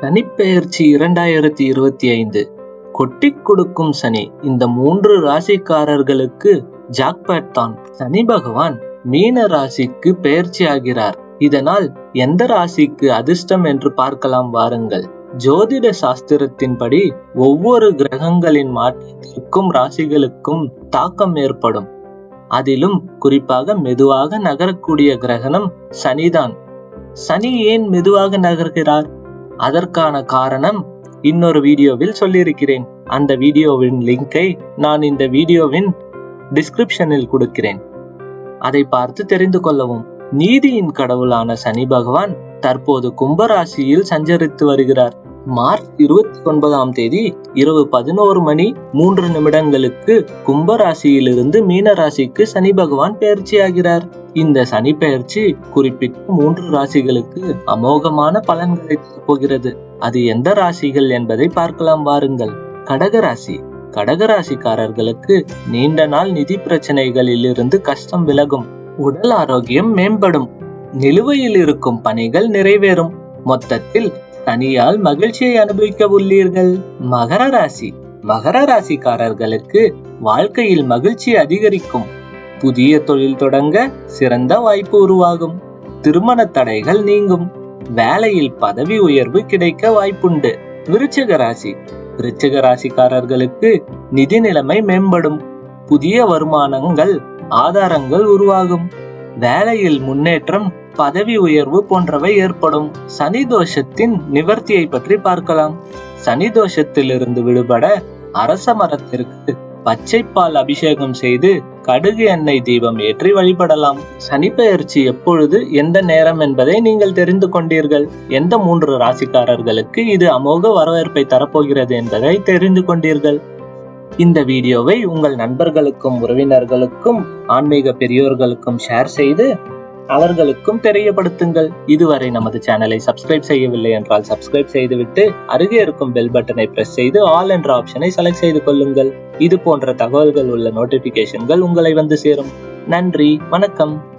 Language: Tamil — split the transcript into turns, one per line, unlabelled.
சனிப்பெயர்ச்சி இரண்டாயிரத்தி இருபத்தி ஐந்து. கொட்டிக் கொடுக்கும் சனி இந்த மூன்று ராசிக்காரர்களுக்கு ஜாக்பேட் தான். சனி பகவான் மீன ராசிக்கு பெயர்ச்சி ஆகிறார். இதனால் எந்த ராசிக்கு அதிர்ஷ்டம் என்று பார்க்கலாம் வாருங்கள். ஜோதிட சாஸ்திரத்தின்படி ஒவ்வொரு கிரகங்களின் மாற்றத்திற்கும் ராசிகளுக்கும் தாக்கம் ஏற்படும். அதிலும் குறிப்பாக மெதுவாக நகரக்கூடிய கிரகணம் சனிதான். சனி ஏன் மெதுவாக நகர்கிறார்? அதற்கான காரணம் இன்னொரு வீடியோவில் சொல்லியிருக்கிறேன். அந்த வீடியோவின் லிங்கை நான் இந்த வீடியோவின் டிஸ்கிரிப்ஷனில் கொடுக்கிறேன். அதை பார்த்து தெரிந்து கொள்ளவும். நீதியின் கடவுளான சனி பகவான் தற்போது கும்பராசியில் சஞ்சரித்து வருகிறார். மார்ச் இருபத்தி ஒன்பதாம் தேதி இரவு பதினோரு மணி மூன்று நிமிடங்களுக்கு கும்பராசியிலிருந்து மீன ராசிக்கு சனி பகவான் பெயர்ச்சியாகிறார். இந்த சனி பெயர்ச்சி குறிப்பிட்ட மூன்று ராசிகளுக்கு அமோகமான பலன்களை போகிறது அது எந்த ராசிகள் என்பதை பார்க்கலாம் வாருங்கள். கடக ராசி கடக ராசிக்காரர்களுக்கு நீண்ட நாள் நிதி பிரச்சனைகளில் இருந்து கஷ்டம் விலகும். உடல் ஆரோக்கியம் மேம்படும். நிலுவையில் இருக்கும் பணிகள் நிறைவேறும். மொத்தத்தில் சனியால் மகிழ்ச்சியை அனுபவிக்க உள்ளீர்கள். மகர ராசி. மகர ராசிக்காரர்களுக்கு வாழ்க்கையில் மகிழ்ச்சி அதிகரிக்கும். புதிய தொழில் தொடங்க சிறந்த வாய்ப்பு உருவாகும். திருமண தடைகள் நீங்கும். வேலையில் பதவி உயர்வு கிடைக்க வாய்ப்புண்டு. விருச்சக ராசி. விருச்சக ராசிக்காரர்களுக்கு நிதி நிலைமை மேம்படும். புதிய வருமானங்கள் ஆதாரங்கள் உருவாகும். வேலையில் முன்னேற்றம் பதவி உயர்வு போன்றவை ஏற்படும். சனி தோஷத்தின் நிவர்த்தியை பற்றி பார்க்கலாம். சனி தோஷத்திலிருந்து விடுபட அரச மரத்திற்கு பச்சைப்பால் அபிஷேகம் செய்து கடுகு எண்ணெய் தீபம் ஏற்றி வழிபடலாம். சனி பெயர்ச்சி எப்பொழுது எந்த நேரம் என்பதை நீங்கள் தெரிந்து கொண்டீர்கள். எந்த மூன்று ராசிக்காரர்களுக்கு இது அமோக வரவேற்பை தரப்போகிறது என்பதை தெரிந்து கொண்டீர்கள். இந்த வீடியோவை உங்கள் நண்பர்களுக்கும் உறவினர்களுக்கும் ஆன்மீக பெரியோர்களுக்கும் ஷேர் செய்து அவர்களுக்கும் தெரியப்படுத்துங்கள். இதுவரை நமது சேனலை சப்ஸ்கிரைப் செய்யவில்லை என்றால் சப்ஸ்கிரைப் செய்துவிட்டு அருகே இருக்கும் பெல் பட்டனை பிரஸ் செய்து ஆல் என்ற ஆப்ஷனை செலக்ட் செய்து கொள்ளுங்கள். இது போன்ற தகவல்கள் உள்ள நோட்டிபிகேஷன்கள் உங்களை வந்து சேரும். நன்றி வணக்கம்.